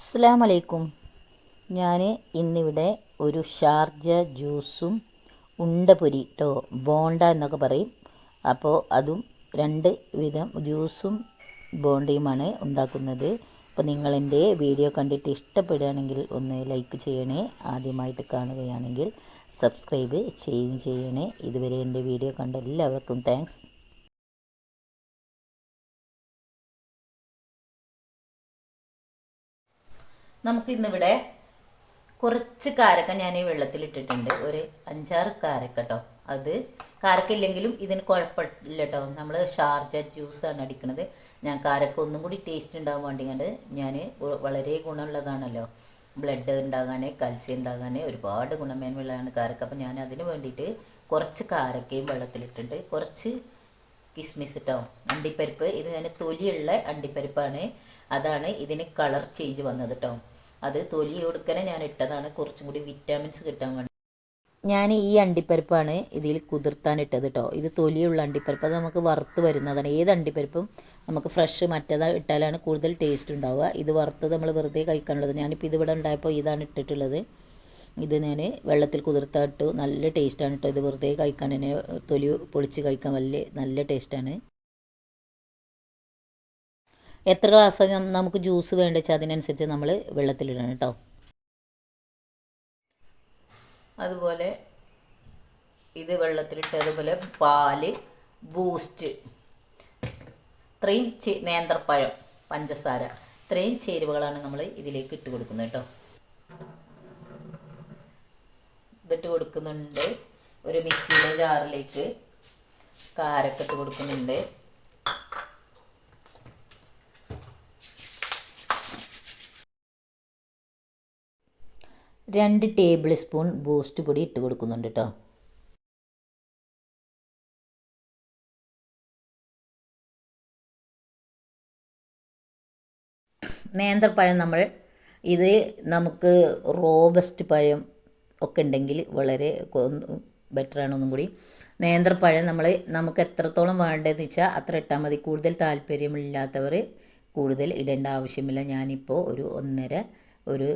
അസ്സാം വലൈക്കും ഞാൻ ഇന്നിവിടെ ഒരു ഷാർജ ജ്യൂസും ഉണ്ടപൊരി കേട്ടോ ബോണ്ട എന്നൊക്കെ പറയും. അപ്പോൾ അതും രണ്ട് വിധം ജ്യൂസും ബോണ്ടയുമാണ് ഉണ്ടാക്കുന്നത്. അപ്പോൾ നിങ്ങളെന്റെ വീഡിയോ കണ്ടിട്ട് ഇഷ്ടപ്പെടുകയാണെങ്കിൽ ഒന്ന് ലൈക്ക് ചെയ്യണേ. ആദ്യമായിട്ട് കാണുകയാണെങ്കിൽ സബ്സ്ക്രൈബ് ചെയ്യുകയും ചെയ്യണേ. ഇതുവരെ എന്റെ വീഡിയോ കണ്ട എല്ലാവർക്കും താങ്ക്സ്. നമുക്കിന്നിവിടെ കുറച്ച് കാരക്ക ഞാൻ ഈ വെള്ളത്തിൽ ഇട്ടിട്ടുണ്ട് ഒരു അഞ്ചാറ് കാരക്ക കേട്ടോ അത് കാരക്ക ഇല്ലെങ്കിലും ഇതിന് കുഴപ്പമില്ല കേട്ടോ നമ്മൾ ഷാർജ ജ്യൂസാണ് അടിക്കുന്നത് ഞാൻ കാരക്ക ഒന്നും കൂടി ടേസ്റ്റ് ഉണ്ടാകാൻ വേണ്ടി കണ്ട് ഞാൻ വളരെ ഗുണമുള്ളതാണല്ലോ. ബ്ലഡ് ഉണ്ടാകാൻ കൽസ്യം ഉണ്ടാകാൻ ഒരുപാട് ഗുണമേന്മയുള്ളതാണ് കാരക്ക. അപ്പം ഞാൻ അതിന് വേണ്ടിയിട്ട് കുറച്ച് കാരക്കയും വെള്ളത്തിലിട്ടുണ്ട് കുറച്ച് കിസ്മിസ് കേട്ടോ അണ്ടിപ്പരിപ്പ്. ഇത് ഞാൻ തൊലിയുള്ള അണ്ടിപ്പരിപ്പാണ്. അതാണ് ഇതിന് കളർ ചേഞ്ച് വന്നത് കേട്ടോ അത് തൊലി കൊടുക്കനെ ഞാൻ ഇട്ടതാണ്. കുറച്ചും കൂടി വിറ്റാമിൻസ് കിട്ടാൻ വേണ്ടി. ഞാൻ ഈ അണ്ടിപ്പരിപ്പാണ് ഇതിൽ കുതിർത്താൻ ഇട്ടത് കേട്ടോ ഇത് തൊലിയുള്ള അണ്ടിപ്പരിപ്പ്. അത് നമുക്ക് വറുത്ത് വരുന്നതാണ്. ഏത് അണ്ടിപ്പരിപ്പും നമുക്ക് ഫ്രഷ് മറ്റേത് ഇട്ടാലാണ് കൂടുതൽ ടേസ്റ്റ് ഉണ്ടാവുക. ഇത് വറുത്തത് നമ്മൾ വെറുതെ കഴിക്കാനുള്ളത്. ഞാനിപ്പോൾ ഇതിവിടെ ഉണ്ടായപ്പോൾ ഇതാണ് ഇട്ടിട്ടുള്ളത്. ഇത് ഞാൻ വെള്ളത്തിൽ കുതിർത്തിട്ടു നല്ല ടേസ്റ്റാണ് കേട്ടോ ഇത് വെറുതെ കഴിക്കാൻ തന്നെ തൊലി പൊളിച്ച് കഴിക്കാൻ വലിയ നല്ല ടേസ്റ്റാണ് എത്ര ഗ്ലാസ് നമുക്ക് ജ്യൂസ് വേണ്ട വെച്ചാൽ അതിനനുസരിച്ച് നമ്മൾ വെള്ളത്തിലിടണം കേട്ടോ. അതുപോലെ ഇത് വെള്ളത്തിലിട്ട് അതുപോലെ പാൽ ബൂസ്റ്റ് ഇത്രയും നേന്ത്രപ്പഴം പഞ്ചസാര ഇത്രയും ചേരുവകളാണ് നമ്മൾ ഇതിലേക്ക് ഇട്ട് കൊടുക്കുന്നത് കേട്ടോ. ഇതിട്ട് കൊടുക്കുന്നുണ്ട്. ഒരു മിക്സിയുടെ ജാറിലേക്ക് കാരക്കിട്ട് കൊടുക്കുന്നുണ്ട്. രണ്ട് ടേബിൾ സ്പൂൺ ബൂസ്റ്റ് പൊടി ഇട്ട് കൊടുക്കുന്നുണ്ട് കേട്ടോ നേന്ത്രപ്പഴം നമ്മൾ ഇത് നമുക്ക് റോബസ്റ്റ് പഴം ഒക്കെ ഉണ്ടെങ്കിൽ വളരെ ബെറ്ററാണ് ഒന്നും കൂടി. നേന്ത്രപ്പഴം നമ്മൾ നമുക്ക് എത്രത്തോളം വേണ്ടതെന്ന് വെച്ചാൽ അത്ര ഇട്ടാൽ മതി. കൂടുതൽ താല്പര്യമില്ലാത്തവർ കൂടുതൽ ഇടേണ്ട ആവശ്യമില്ല. ഞാനിപ്പോൾ ഒരു ഒന്നര ഒരു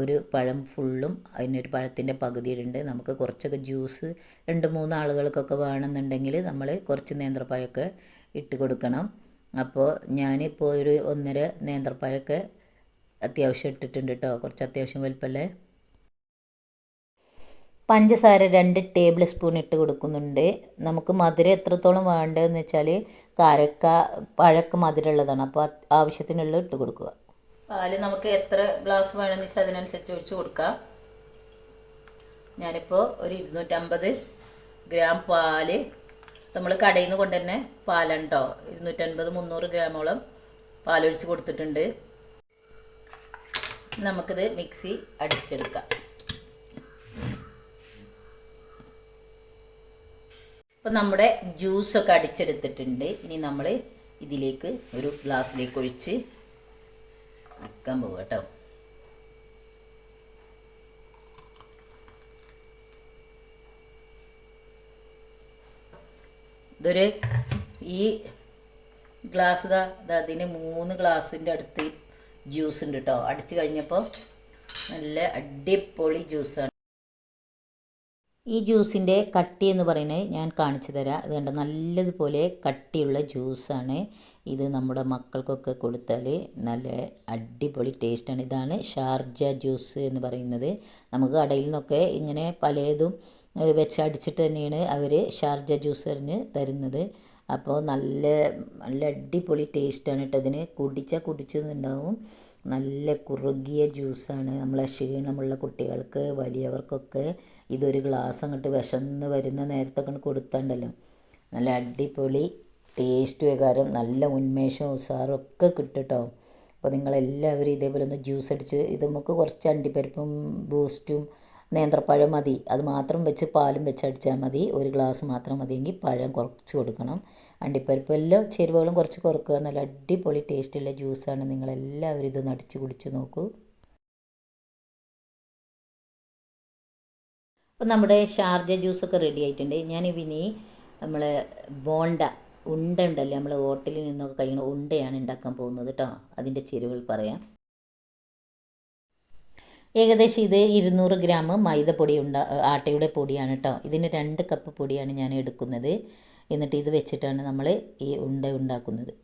ഒരു പഴം ഫുള്ളും അതിനൊരു പഴത്തിന്റെ പകുതി ഇടുന്നുണ്ട് നമുക്ക് കുറച്ചൊക്കെ ജ്യൂസ് രണ്ട് മൂന്ന് ആളുകൾക്കൊക്കെ വേണമെന്നുണ്ടെങ്കിൽ നമ്മൾ കുറച്ച് നേന്ത്രപ്പഴമൊക്കെ ഇട്ട് കൊടുക്കണം. അപ്പോൾ ഞാനിപ്പോൾ ഒരു ഒന്നര നേന്ത്രപ്പഴമൊക്കെ അത്യാവശ്യം ഇട്ടിട്ടുണ്ട് കേട്ടോ കുറച്ച് അത്യാവശ്യം വലിപ്പമല്ലേ പഞ്ചസാര രണ്ട് ടേബിൾ സ്പൂൺ ഇട്ട് കൊടുക്കുന്നുണ്ട്. നമുക്ക് മധുരം എത്രത്തോളം വേണ്ടതെന്ന് വെച്ചാൽ കാരക്ക പഴക്ക മധുരമുള്ളതാണ്. അപ്പോൾ ആവശ്യത്തിനുള്ള ഇട്ട് കൊടുക്കുക. പാൽ നമുക്ക് എത്ര ഗ്ലാസ് വേണമെന്ന് വെച്ചാൽ അതിനനുസരിച്ച് ഒഴിച്ച് കൊടുക്കാം. ഞാനിപ്പോൾ ഒരു ഇരുന്നൂറ്റമ്പത് ഗ്രാം പാൽ നമ്മൾ കടയിൽ നിന്ന് കൊണ്ട് തന്നെ പാലുണ്ടോ ഇരുന്നൂറ്റൻപത് മുന്നൂറ് ഗ്രാമോളം പാലൊഴിച്ച് കൊടുത്തിട്ടുണ്ട്. നമുക്കിത് മിക്സി അടിച്ചെടുക്കാം. അപ്പോൾ നമ്മുടെ ജ്യൂസൊക്കെ അടിച്ചെടുത്തിട്ടുണ്ട്. ഇനി നമ്മൾ ഇതിലേക്ക് ഒരു ഗ്ലാസ്സിലേക്ക് ഒഴിച്ച് വെക്കാൻ പോകും കേട്ടോ ഇതൊരു ഈ ഗ്ലാസ് ഇതാ അതിന് മൂന്ന് ഗ്ലാസിന്റെ അടുത്ത് ജ്യൂസ് ഉണ്ട് കേട്ടോ അടിച്ചു കഴിഞ്ഞപ്പോൾ നല്ല അടിപൊളി ജ്യൂസാണ് ഈ ജ്യൂസിന്റെ കട്ടി എന്ന് പറയുന്നത് ഞാൻ കാണിച്ചു തരാം. അത് കണ്ട? നല്ലതുപോലെ കട്ടിയുള്ള ജ്യൂസാണ്. ഇത് നമ്മുടെ മക്കൾക്കൊക്കെ കൊടുത്താൽ നല്ല അടിപൊളി ടേസ്റ്റാണ്. ഇതാണ് ഷാർജ ജ്യൂസ് എന്ന് പറയുന്നത്. നമുക്ക് കടയിൽ നിന്നൊക്കെ ഇങ്ങനെ പലതും വെച്ച് അടിച്ചിട്ട് തന്നെയാണ് അവർ ഷാർജ ജ്യൂസ് പറഞ്ഞ് തരുന്നത്. അപ്പോൾ നല്ല നല്ല അടിപൊളി ടേസ്റ്റാണ് കേട്ടോ അതിന് കുടിച്ചാൽ കുടിച്ചെന്നുണ്ടാവും നല്ല കുറുകിയ ജ്യൂസാണ്. നമ്മളെ ക്ഷീണമുള്ള കുട്ടികൾക്ക് വലിയവർക്കൊക്കെ ഇതൊരു ഗ്ലാസ് അങ്ങോട്ട് വിശന്ന് വരുന്ന നേരത്തൊക്കെ കൊടുത്തണ്ടല്ലോ. നല്ല അടിപൊളി ടേസ്റ്റ് വികാരം നല്ല ഉന്മേഷവും ഉസാറും ഒക്കെ കേട്ടോ അപ്പോൾ നിങ്ങളെല്ലാവരും ഇതേപോലെ ഒന്ന് ജ്യൂസ് അടിച്ച് ഇത് നമുക്ക് കുറച്ച് അണ്ടിപ്പരിപ്പും ബൂസ്റ്റും നേന്ത്രപ്പഴം മതി. അത് മാത്രം വെച്ച് പാലും വെച്ച് അടിച്ചാൽ മതി. ഒരു ഗ്ലാസ് മാത്രം മതിയെങ്കിൽ പഴം കുറച്ച് കൊടുക്കണം. അണ്ടിപ്പരിപ്പ് എല്ലാം ചേരുവകളും കുറച്ച് കുറക്കുക. നല്ല അടിപൊളി ടേസ്റ്റുള്ള ജ്യൂസാണ് നിങ്ങളെല്ലാവരും ഇതൊന്ന് അടിച്ച് കുടിച്ച് നോക്കൂ. അപ്പോൾ നമ്മുടെ ഷാർജ ജ്യൂസൊക്കെ റെഡി ആയിട്ടുണ്ട്. ഞാൻ ഇനി നമ്മൾ ബോണ്ട ഉണ്ട ഉണ്ടല്ലേ നമ്മൾ ഹോട്ടലിൽ നിന്നൊക്കെ കഴിയുന്ന ഉണ്ടയാണ് ഉണ്ടാക്കാൻ പോകുന്നത് കേട്ടോ അതിന്റെ ചേരുവകൾ പറയാം. ഏകദേശം ഇത് ഇരുന്നൂറ് ഗ്രാം മൈദപ്പൊടി ഉണ്ട ആട്ടയുടെ പൊടിയാണ് കേട്ടോ ഇതിന് രണ്ട് കപ്പ് പൊടിയാണ് ഞാൻ എടുക്കുന്നത്. എന്നിട്ട് ഇത് വെച്ചിട്ടാണ് നമ്മൾ ഈ ഉണ്ട ഉണ്ടാക്കുന്നത്.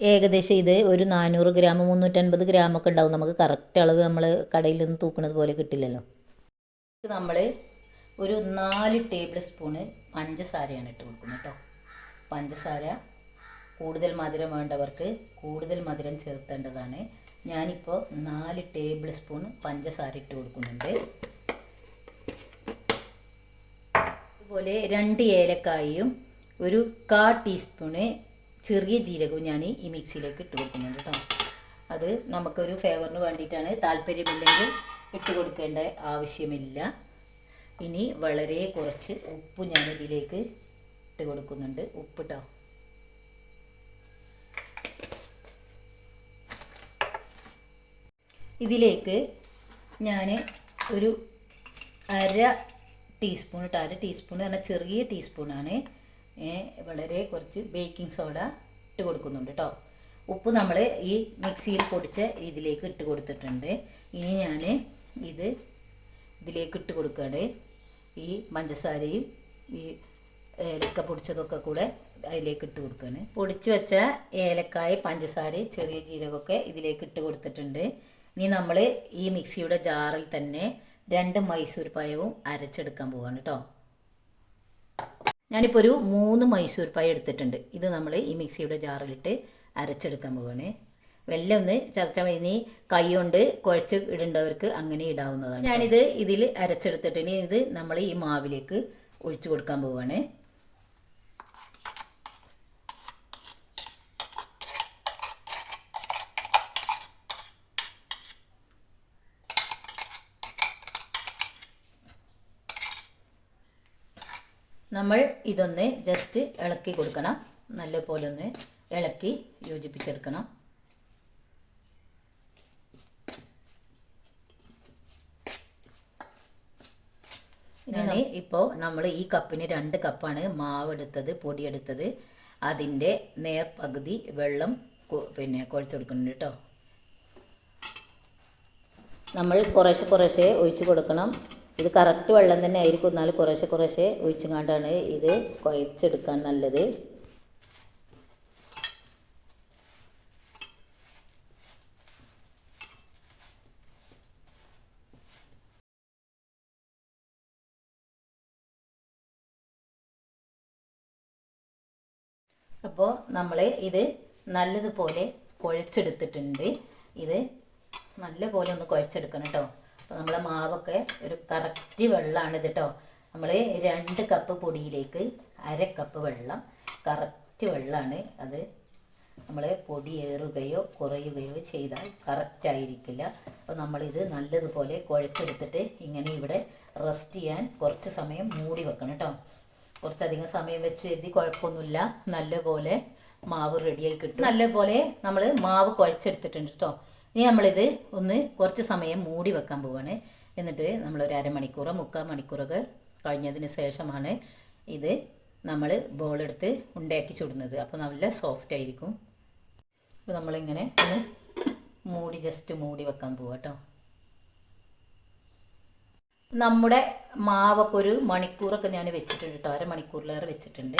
ഏകദേശം ഇത് ഒരു നാനൂറ് ഗ്രാം മുന്നൂറ്റൻപത് ഗ്രാമൊക്കെ ഉണ്ടാവും. നമുക്ക് കറക്റ്റ് അളവ് നമ്മൾ കടയിൽ നിന്ന് തൂക്കുന്നത് പോലെ കിട്ടില്ലല്ലോ. നമ്മൾ ഒരു നാല് ടേബിൾ സ്പൂണ് പഞ്ചസാരയാണ് ഇട്ട് കൊടുക്കുന്നത് കേട്ടോ. പഞ്ചസാര കൂടുതൽ മധുരം വേണ്ടവർക്ക് കൂടുതൽ മധുരം ചേർത്തേണ്ടതാണ്. ഞാനിപ്പോൾ നാല് ടേബിൾ സ്പൂൺ പഞ്ചസാര ഇട്ട് കൊടുക്കുന്നുണ്ട്. അതുപോലെ രണ്ട് ഏലക്കായും ഒരു കാ ടീസ്പൂണ് ചെറിയ ജീരകവും ഞാൻ ഈ മിക്സിയിലേക്ക് ഇട്ട് കൊടുക്കുന്നുണ്ട് കേട്ടോ. അത് നമുക്കൊരു ഫ്ലേവറിന് വേണ്ടിയിട്ടാണ് താല്പര്യമില്ലെങ്കിൽ ഇട്ട് കൊടുക്കേണ്ട ആവശ്യമില്ല. ഇനി വളരെ കുറച്ച് ഉപ്പ് ഞാൻ ഇതിലേക്ക് ഇട്ട് കൊടുക്കുന്നുണ്ട്. ഉപ്പ് കേട്ടോ ഇതിലേക്ക് ഞാൻ ഒരു അര ടീസ്പൂൺ ഇട്ട് അര ടീസ്പൂൺ പറഞ്ഞാൽ ചെറിയ ടീസ്പൂണാണ് വളരെ കുറച്ച് ബേക്കിംഗ് സോഡ ഇട്ട് കൊടുക്കുന്നുണ്ട് കേട്ടോ ഉപ്പ് നമ്മൾ ഈ മിക്സിയിൽ പൊടിച്ച ഇതിലേക്ക് ഇട്ട് കൊടുത്തിട്ടുണ്ട്. ഇനി ഞാൻ ഇത് ഇതിലേക്ക് ഇട്ട് കൊടുക്കുകയാണ് ഈ പഞ്ചസാരയും ഈ ഏലക്ക പൊടിച്ചതൊക്കെ കൂടെ അതിലേക്ക് ഇട്ട് കൊടുക്കുകയാണ് പൊടിച്ച് വെച്ച ഏലക്കായ പഞ്ചസാര ചെറിയ ജീരകമൊക്കെ ഇതിലേക്ക് ഇട്ട് കൊടുത്തിട്ടുണ്ട്. ഇനി നമ്മൾ ഈ മിക്സിയുടെ ജാറിൽ തന്നെ രണ്ട് മൈസൂർ പഴവും അരച്ചെടുക്കാൻ പോവാണ് കേട്ടോ ഞാനിപ്പോൾ ഒരു മൂന്ന് മൈസൂർ പായ എടുത്തിട്ടുണ്ട്. ഇത് നമ്മൾ ഈ മിക്സിയുടെ ജാറിലിട്ട് അരച്ചെടുക്കാൻ പോവാണ്. വെല്ലം ഒന്ന് ചതച്ചാൽ മതി. ഇനി കൈ കൊണ്ട് കുഴച്ച് ഇടേണ്ടവർക്ക് അങ്ങനെ ഇടാവുന്നതാണ്. ഞാനിത് ഇതിൽ അരച്ചെടുത്തിട്ട് ഇനി ഇത് നമ്മൾ ഈ മാവിലേക്ക് ഒഴിച്ചു കൊടുക്കാൻ പോവാണ്. നമ്മൾ ഇതൊന്ന് ജസ്റ്റ് ഇളക്കി കൊടുക്കണം. നല്ലപോലെ ഒന്ന് ഇളക്കി യോജിപ്പിച്ചെടുക്കണം. ഇനി ഇപ്പോൾ നമ്മൾ ഈ കപ്പിന് രണ്ട് കപ്പാണ് മാവ് എടുത്തത് പൊടിയെടുത്തത് അതിന്റെ നേർ പകുതി വെള്ളം പിന്നെ കുഴച്ചെടുക്കുന്നുണ്ട് കേട്ടോ നമ്മൾ കുറേശ്ശെ കുറേശ്ശെ ഒഴിച്ച് കൊടുക്കണം. ഇത് കറക്റ്റ് വെള്ളം തന്നെ ആയിരിക്കും. എന്നാൽ കുറേശ്ശെ കുറേശ്ശെ ഒഴിച്ചുങ്ങാണ്ടാണ് ഇത് കുഴച്ചെടുക്കാൻ നല്ലത്. അപ്പോൾ നമ്മൾ ഇത് നല്ലതുപോലെ കുഴച്ചെടുത്തിട്ടുണ്ട്. ഇത് നല്ലപോലെ ഒന്ന് കുഴച്ചെടുക്കണം കേട്ടോ. അപ്പോൾ നമ്മളെ മാവൊക്കെ ഒരു കറക്റ്റ് വെള്ളമാണ് ഇത് കേട്ടോ നമ്മൾ രണ്ട് കപ്പ് പൊടിയിലേക്ക് അര കപ്പ് വെള്ളം കറക്റ്റ് വെള്ളമാണ് അത് നമ്മൾ പൊടി ഏറുകയോ കുറയുകയോ ചെയ്താൽ കറക്റ്റ് ആയിരിക്കില്ല. അപ്പോൾ നമ്മളിത് നല്ലതുപോലെ കുഴച്ചെടുത്തിട്ട് ഇങ്ങനെ ഇവിടെ റെസ്റ്റ് ചെയ്യാൻ കുറച്ച് സമയം മൂടി വെക്കണം കേട്ടോ കുറച്ചധികം സമയം വെച്ച് എഴുതി കുഴപ്പമൊന്നുമില്ല. നല്ലപോലെ മാവ് റെഡിയായി കിട്ടും. നല്ലപോലെ നമ്മൾ മാവ് കുഴച്ചെടുത്തിട്ടുണ്ട് കേട്ടോ ഇനി നമ്മളിത് ഒന്ന് കുറച്ച് സമയം മൂടി വെക്കാൻ പോവാണ്. എന്നിട്ട് നമ്മൾ ഒരു അരമണിക്കൂറോ മുക്കാൽ മണിക്കൂറൊക്കെ കഴിഞ്ഞതിന് ശേഷമാണ് ഇത് നമ്മൾ ബോളെടുത്ത് ഉണ്ടാക്കി ചുടുന്നത്. അപ്പോൾ നല്ല സോഫ്റ്റ് ആയിരിക്കും. അപ്പോൾ നമ്മളിങ്ങനെ ഒന്ന് മൂടി ജസ്റ്റ് മൂടി വെക്കാൻ പോവാം കേട്ടോ നമ്മുടെ മാവൊക്കെ ഒരു മണിക്കൂറൊക്കെ ഞാൻ വെച്ചിട്ടുണ്ട് കേട്ടോ അരമണിക്കൂറിലേറെ വെച്ചിട്ടുണ്ട്.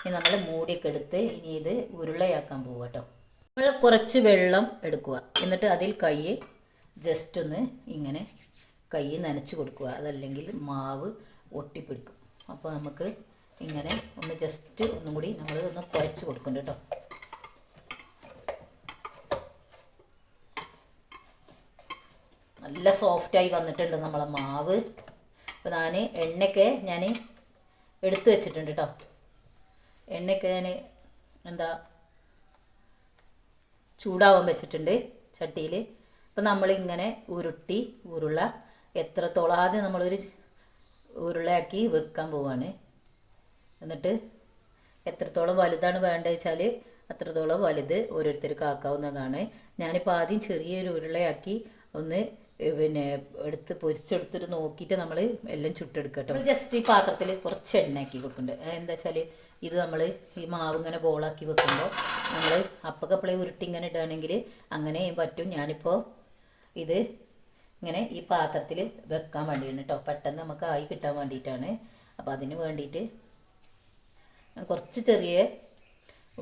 ഇനി നമ്മൾ മൂടിയൊക്കെ എടുത്ത് ഇനി ഇത് ഉരുളയാക്കാൻ പോവാം കേട്ടോ നമ്മൾ കുറച്ച് വെള്ളം എടുക്കുക. എന്നിട്ട് അതിൽ കൈ ജസ്റ്റ് ഒന്ന് ഇങ്ങനെ കൈ നനച്ച് കൊടുക്കുക. അതല്ലെങ്കിൽ മാവ് ഒട്ടിപ്പിടിക്കും. അപ്പോൾ നമുക്ക് ഇങ്ങനെ ഒന്ന് ജസ്റ്റ് ഒന്നും കൂടി നമ്മൾ ഒന്ന് കുഴച്ച് കൊടുക്കുന്നുണ്ട് കേട്ടോ. നല്ല സോഫ്റ്റായി വന്നിട്ടുണ്ട് നമ്മളെ മാവ്. അപ്പോൾ ഞാൻ എണ്ണയൊക്കെ ഞാൻ എടുത്തു വെച്ചിട്ടുണ്ട് കേട്ടോ. എണ്ണയൊക്കെ ഞാൻ എന്താ ചൂടാവാൻ വെച്ചിട്ടുണ്ട് ചട്ടിയിൽ അപ്പം നമ്മളിങ്ങനെ ഉരുട്ടി ഉരുള എത്രത്തോളം ആദ്യം നമ്മളൊരു ഉരുളയാക്കി വെക്കാൻ പോവാണ്. എന്നിട്ട് എത്രത്തോളം വലുതാണ് വേണ്ടത് വെച്ചാൽ അത്രത്തോളം വലുത് ഓരോരുത്തർക്ക് ആക്കാവുന്നതാണ്. ഞാനിപ്പോൾ ആദ്യം ചെറിയൊരു ഉരുളയാക്കി ഒന്ന് പിന്നെ എടുത്ത് പൊരിച്ചെടുത്തിട്ട് നോക്കിയിട്ട് നമ്മൾ എല്ലാം ചുട്ടെടുക്കട്ടോ നമ്മൾ ജസ്റ്റ് ഈ പാത്രത്തിൽ കുറച്ച് എണ്ണയാക്കി കൊടുക്കുന്നുണ്ട്. എന്താ വെച്ചാൽ ഇത് നമ്മൾ ഈ മാവ് ഇങ്ങനെ ബോളാക്കി വെക്കുമ്പോൾ നമ്മൾ അപ്പക്കപ്പളെ ഉരുട്ടി ഇങ്ങനെ ഇടുകയാണെങ്കിൽ അങ്ങനെ പറ്റും. ഞാനിപ്പോൾ ഇത് ഇങ്ങനെ ഈ പാത്രത്തിൽ വെക്കാൻ വേണ്ടിയാണ് കേട്ടോ. പെട്ടെന്ന് നമുക്ക് ആയി കിട്ടാൻ വേണ്ടിയിട്ടാണ്. അപ്പോൾ അതിന് വേണ്ടിയിട്ട് കുറച്ച് ചെറിയ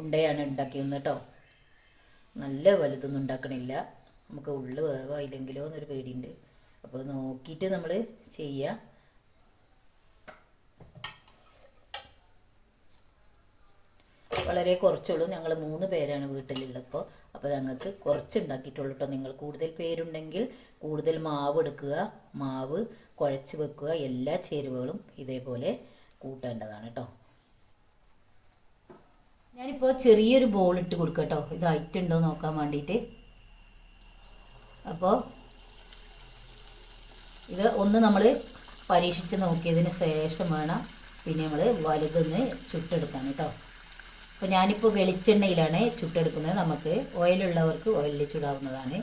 ഉണ്ടയാണ് ഉണ്ടാക്കിയത് കേട്ടോ. നല്ല വലുതൊന്നും ഉണ്ടാക്കണില്ല. നമുക്ക് ഉള്ളു വേവായില്ലെങ്കിലോ എന്നൊരു പേടിയുണ്ട്. അപ്പോൾ നോക്കിയിട്ട് നമ്മൾ ചെയ്യുക വളരെ കുറച്ചുള്ളൂ. ഞങ്ങൾ മൂന്ന് പേരാണ് വീട്ടിലുള്ളപ്പോൾ അപ്പോൾ ഞങ്ങൾക്ക് കുറച്ച് ഉണ്ടാക്കിയിട്ടുള്ളൂ കേട്ടോ നിങ്ങൾ കൂടുതൽ പേരുണ്ടെങ്കിൽ കൂടുതൽ മാവ് എടുക്കുക. മാവ് കുഴച്ച് വെക്കുക. എല്ലാ ചേരുവകളും ഇതേപോലെ കൂട്ടേണ്ടതാണ് കേട്ടോ ഞാനിപ്പോൾ ചെറിയൊരു ബോൾ ഇട്ട് കൊടുക്കാം കേട്ടോ ഇതായിട്ടുണ്ടോ നോക്കാൻ വേണ്ടിയിട്ട്. അപ്പോൾ ഇത് ഒന്ന് നമ്മൾ പരീക്ഷിച്ച് നോക്കിയതിന് ശേഷം വേണം പിന്നെ നമ്മൾ വലുതൊന്ന് ചുട്ടെടുക്കാൻ കേട്ടോ അപ്പോൾ ഞാനിപ്പോൾ വെളിച്ചെണ്ണയിലാണ് ചുട്ടെടുക്കുന്നത്. നമുക്ക് ഓയിലുള്ളവർക്ക് ഓയിലിൽ ചുടാവുന്നതാണ്.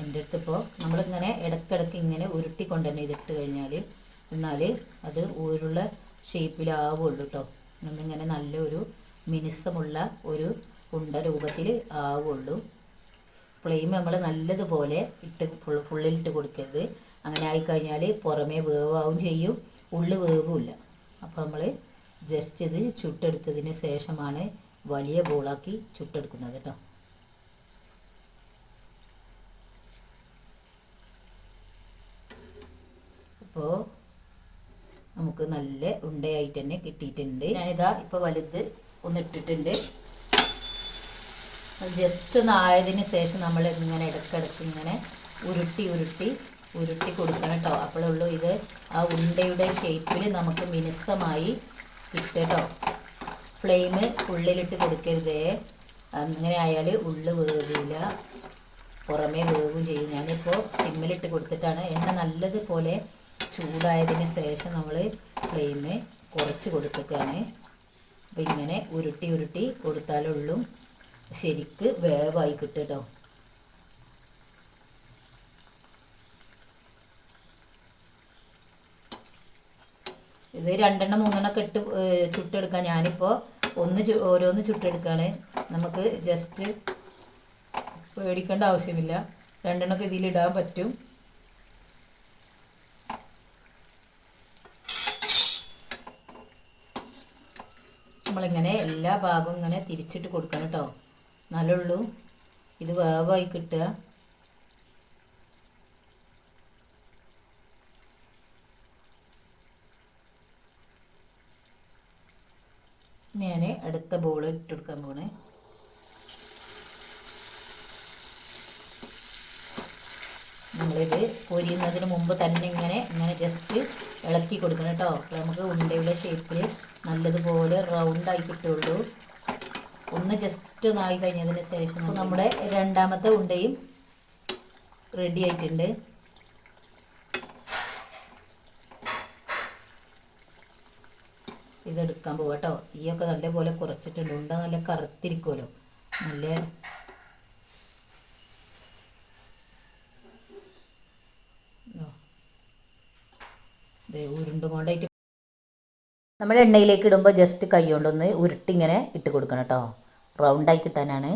എന്റെ അടുത്ത് ഇപ്പോൾ നമ്മളിങ്ങനെ ഇടയ്ക്കിടയ്ക്ക് ഇങ്ങനെ ഉരുട്ടിക്കൊണ്ട് തന്നെ ഇതിട്ട് കഴിഞ്ഞാൽ എന്നാൽ അത് ഊരുള്ള ഷേപ്പിലാവുള്ളൂ കേട്ടോ ഒന്നിങ്ങനെ നല്ലൊരു മിനുസമുള്ള ഒരു ഉണ്ട രൂപത്തിൽ ആവുള്ളൂ. ഫ്ലെയിം നമ്മൾ നല്ലതുപോലെ ഇട്ട് ഫുൾ ഫുള്ളിലിട്ട് കൊടുക്കരുത്. അങ്ങനെ ആയിക്കഴിഞ്ഞാൽ പുറമേ വേവാവും ചെയ്യും. ഉള്ളു വേവുമില്ല അപ്പോൾ നമ്മൾ ജസ്റ്റ് ഇത് ചുട്ടെടുത്തതിന് ശേഷമാണ് വലിയ ബോളാക്കി ചുട്ടെടുക്കുന്നത് കേട്ടോ അപ്പോൾ നമുക്ക് നല്ല ഉണ്ടയായിട്ട് തന്നെ കിട്ടിയിട്ടുണ്ട്. ഞാനിതാ ഇപ്പോൾ വലുത് ഒന്ന് ഇട്ടിട്ടുണ്ട് ജസ്റ്റ് ഒന്ന് ആയതിന് ശേഷം നമ്മൾ ഇങ്ങനെ ഇടയ്ക്കിടയ്ക്ക് ഇങ്ങനെ ഉരുട്ടി ഉരുട്ടി ഉരുട്ടി കൊടുക്കണം കേട്ടോ. അപ്പോഴുള്ളൂ ഇത് ആ ഉണ്ടയുടെ ഷേപ്പിൽ നമുക്ക് മിനുസമായി കിട്ടുക കേട്ടോ. ഫ്ലെയിം ഉള്ളിലിട്ട് കൊടുക്കരുതേ. അങ്ങനെ ആയാൽ ഉള്ളു വേവില്ല പുറമേ വേവും ചെയ്യും. ഞാനിപ്പോൾ സിമ്മിലിട്ട് കൊടുത്തിട്ടാണ്. എണ്ണ നല്ലതുപോലെ ചൂടായതിന് ശേഷം നമ്മൾ ഫ്ലെയിം കുറച്ച് കൊടുത്തിട്ടാണ്. അപ്പം ഇങ്ങനെ ഉരുട്ടി ഉരുട്ടി കൊടുത്താലുള്ളൂ ശരിക്ക് വേവായി കിട്ടും ഇത് രണ്ടെണ്ണം മൂന്നെണ്ണം ഒക്കെ ഇട്ട് ചുട്ടെടുക്കാം. ഞാനിപ്പോൾ ഒന്ന് ഓരോന്ന് ചുട്ടെടുക്കുകയാണ് നമുക്ക് ജസ്റ്റ് പേടിക്കേണ്ട ആവശ്യമില്ല. രണ്ടെണ്ണമൊക്കെ ഇതിലിടാൻ പറ്റും. നമ്മളിങ്ങനെ എല്ലാ ഭാഗവും ഇങ്ങനെ തിരിച്ചിട്ട് കൊടുക്കണം കേട്ടോ. നല്ലുള്ളൂ. ഇത് വേവായി കിട്ടുക. ഞാൻ അടുത്ത ബോൾ ഇട്ടെടുക്കാൻ പോണേ. നമ്മളിത് പൊരിയുന്നതിന് മുമ്പ് തന്നെ ഇങ്ങനെ ഇങ്ങനെ ജസ്റ്റ് ഇളക്കി കൊടുക്കണം കേട്ടോ. നമുക്ക് ഉണ്ടയുടെ ഷേപ്പിൽ നല്ലതുപോലെ റൗണ്ടായി കിട്ടുള്ളൂ. ഒന്ന് ജസ്റ്റ് ഒന്ന് ആയി കഴിഞ്ഞതിന് ശേഷം നമ്മുടെ രണ്ടാമത്തെ ഉണ്ടയും റെഡി ആയിട്ടുണ്ട്. ഇതെടുക്കാൻ പോവാം കേട്ടോ ഈയൊക്കെ നല്ലപോലെ കുറച്ചിട്ടുണ്ട്. ഉണ്ട നല്ല കറുത്തിരിക്കുമല്ലോ നല്ല ഉരുണ്ടുകൊണ്ടായിട്ട് ദേ ഉരുണ്ടും കൊണ്ടായിട്ട് നമ്മൾ എണ്ണയിലേക്ക് ഇടുമ്പോൾ ജസ്റ്റ് കൈ കൊണ്ടൊന്ന് ഉരുട്ടിങ്ങനെ ഇട്ട് കൊടുക്കണം കേട്ടോ. റൗണ്ടായി കിട്ടാനാണ്.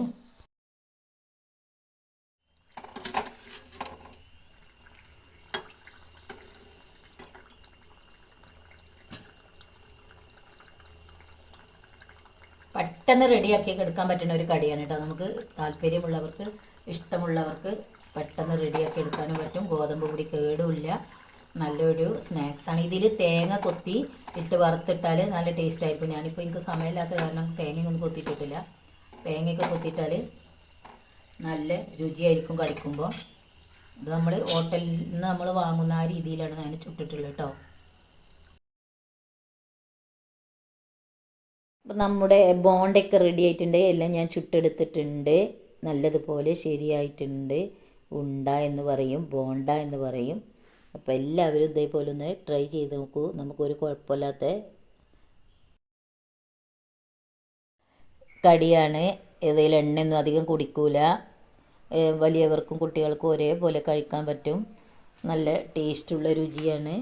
പെട്ടെന്ന് റെഡിയാക്കി എടുക്കാൻ പറ്റുന്ന ഒരു കടിയാണ് കേട്ടോ. നമുക്ക് താല്പര്യമുള്ളവർക്ക് ഇഷ്ടമുള്ളവർക്ക് പെട്ടെന്ന് റെഡിയാക്കി എടുക്കാനും പറ്റും. ഗോതമ്പ് പൊടി കേടുമില്ല നല്ലൊരു സ്നാക്സാണ് ഇതിൽ തേങ്ങ കൊത്തി ഇട്ട് വറുത്തിട്ടാൽ നല്ല ടേസ്റ്റ് ആയിരിക്കും. ഞാനിപ്പോൾ എനിക്ക് സമയമില്ലാത്ത കാരണം തേങ്ങയൊന്നും കൊത്തിയിട്ടിട്ടില്ല. തേങ്ങയൊക്കെ കൊത്തിയിട്ടാൽ നല്ല രുചിയായിരിക്കും കഴിക്കുമ്പോൾ ഇത് നമ്മൾ ഹോട്ടലിൽ നിന്ന് നമ്മൾ വാങ്ങുന്ന ആ രീതിയിലാണ് ഞാൻ ചുട്ടിട്ടുള്ളത് കേട്ടോ. അപ്പം നമ്മുടെ ബോണ്ടൊക്കെ റെഡി ആയിട്ടുണ്ട്. എല്ലാം ഞാൻ ചുട്ടെടുത്തിട്ടുണ്ട്. നല്ലതുപോലെ ശരിയായിട്ടുണ്ട്. ഉണ്ട എന്ന് പറയും ബോണ്ട എന്ന് പറയും. അപ്പോൾ എല്ലാവരും ഇതേപോലെ ഒന്ന് ട്രൈ ചെയ്ത് നോക്കൂ. നമുക്കൊരു കുഴപ്പമില്ലാത്ത കടിയാണ്. ഇതിൽ എണ്ണയൊന്നും അധികം കുടിക്കൂല. വലിയവർക്കും കുട്ടികൾക്കും ഒരേപോലെ കഴിക്കാൻ പറ്റും. നല്ല ടേസ്റ്റുള്ള രുചിയാണ്.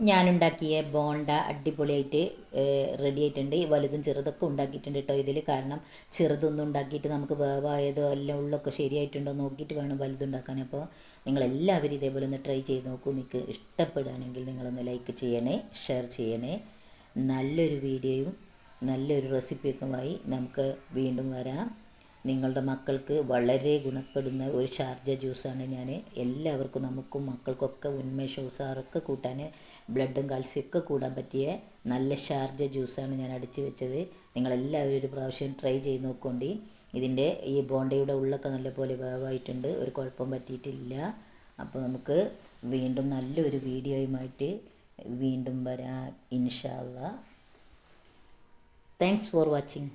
ഞാനുണ്ടാക്കിയ ബോണ്ട അടിപൊളിയായിട്ട് റെഡി ആയിട്ടുണ്ട് വലുതും ചെറുതൊക്കെ ഉണ്ടാക്കിയിട്ടുണ്ട് കേട്ടോ ഇതിൽ കാരണം ചെറുതൊന്നും ഉണ്ടാക്കിയിട്ട് നമുക്ക് വേവായതോ എല്ലാം ഉള്ളൊക്കെ ശരിയായിട്ടുണ്ടോ നോക്കിയിട്ട് വേണം വലുതുണ്ടാക്കാൻ. അപ്പോൾ നിങ്ങളെല്ലാവരും ഇതേപോലെ ഒന്ന് ട്രൈ ചെയ്ത് നോക്കൂ. നിങ്ങൾക്ക് ഇഷ്ടപ്പെടുകയാണെങ്കിൽ നിങ്ങളൊന്ന് ലൈക്ക് ചെയ്യണേ ഷെയർ ചെയ്യണേ. നല്ലൊരു വീഡിയോയും നല്ലൊരു റെസിപ്പിയൊക്കെയുമായി നമുക്ക് വീണ്ടും വരാം. നിങ്ങളുടെ മക്കൾക്ക് വളരെ ഗുണപ്പെടുന്ന ഒരു ഷാർജ ജ്യൂസാണ് ഞാൻ എല്ലാവർക്കും നമുക്കും മക്കൾക്കൊക്കെ ഉന്മേഷവും ഉസാറൊക്കെ കൂട്ടാൻ ബ്ലഡും കാൽസ്യമൊക്കെ കൂടാൻ പറ്റിയ നല്ല ഷാർജ ജ്യൂസാണ് ഞാൻ അടിച്ചു വെച്ചത്. നിങ്ങളെല്ലാവരും ഒരു പ്രാവശ്യം ട്രൈ ചെയ്ത് നോക്കൊണ്ടി. ഇതിന്റെ ഈ ബോണ്ടയുടെ ഉള്ളൊക്കെ നല്ലപോലെ വേവായിട്ടുണ്ട്. ഒരു കുഴപ്പം പറ്റിയിട്ടില്ല. അപ്പോൾ നമുക്ക് വീണ്ടും നല്ലൊരു വീഡിയോയുമായിട്ട് വീണ്ടും വരാം. ഇൻഷാല്ല താങ്ക്സ് ഫോർ വാച്ചിങ്